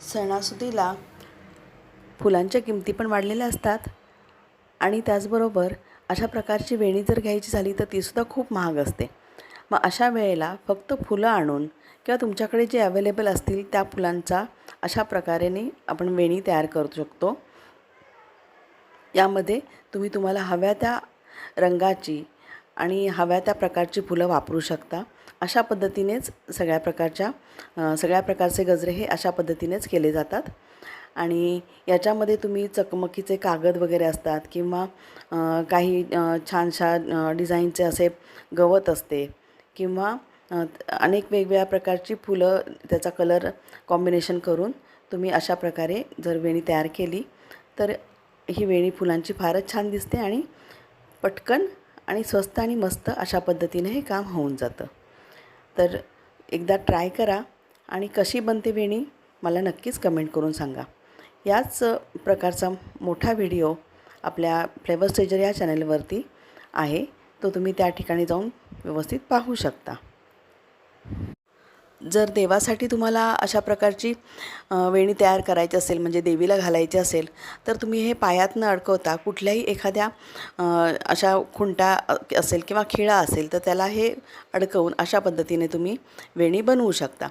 सणासुदीला फुलांच्या किमती पण वाढलेल्या असतात. आणि त्याचबरोबर अशा प्रकारची वेणी जर घ्यायची झाली तर तीसुद्धा खूप महाग असते. मग अशा वेळेला फक्त फुलं आणून किंवा तुमच्याकडे जे अवेलेबल असतील त्या फुलांचा अशा प्रकारेने आपण वेणी तयार करू शकतो. यामध्ये तुम्ही तुम्हाला हव्या त्या रंगाची आणि हव्या त्या प्रकारची फुलं वापरू शकता. अशा पद्धतीनेच सगळ्या प्रकारच्या सगळ्या प्रकारचे गजरे हे अशा पद्धतीनेच केले जातात. आणि याच्यामध्ये तुम्ही चकमकीचे कागद वगैरे असतात किंवा काही छानशा डिझाईनचे असे गवत असते किंवा अनेक वेगवेगळ्या प्रकारची फुलं त्याचा कलर कॉम्बिनेशन करून तुम्ही अशा प्रकारे जर वेणी तयार केली तर ही वेणी फुलांची फारच छान दिसते आणि पटकन आणि स्वस्त आणि मस्त अशा पद्धतीने हे काम होऊन जातं. तर एकदा ट्राय करा आणि कशी बनते वेणी मला नक्कीच कमेंट करून सांगा. याच प्रकारचा मोठा व्हिडिओ आपल्या फ्लेवर स्टेजर या चॅनलवरती आहे. तो तुम्ही त्या ठिकाणी जाऊन व्यवस्थित पाहू शकता. जर देवासाठी तुम्हाला अशा प्रकारची वेणी तयार करायची असेल म्हणजे देवीला घालायची असेल तर तुम्ही हे पायात न अडकवता. कुठल्याही एखाद्या अशा खुंटा असेल किंवा खिळा असेल तर त्याला हे अडकवून अशा पद्धतीने तुम्ही वेणी बनवू शकता.